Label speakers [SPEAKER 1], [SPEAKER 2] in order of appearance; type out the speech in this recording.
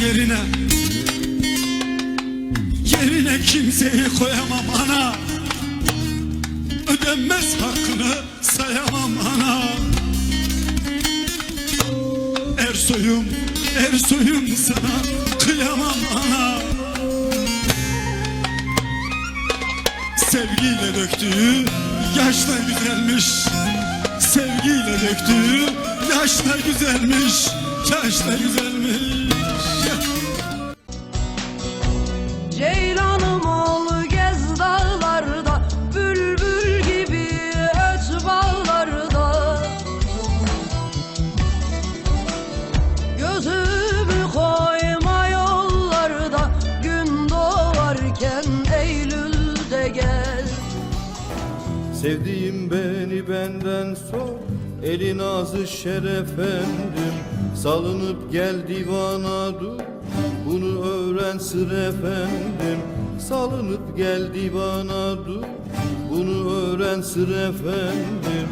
[SPEAKER 1] yerine. Yerine kimseyi koyamam ana. Ödenmez hakkını sayamam ana. Ersoy'um, Ersoy'um sana kıyamam ana. Sevgiyle döktüğü yaşla güzelmiş. Sevgiyle döktüğü yaşla güzelmiş. Yaşla güzelmiş
[SPEAKER 2] Gözümü koyma yollarda Gün doğarken Eylül'de gel.
[SPEAKER 3] Sevdiğim beni benden sor Elin ağzı şerefendim Salınıp gel divana dur Bunu öğren sır efendim. Salınıp gel divana dur Bunu öğren sır efendim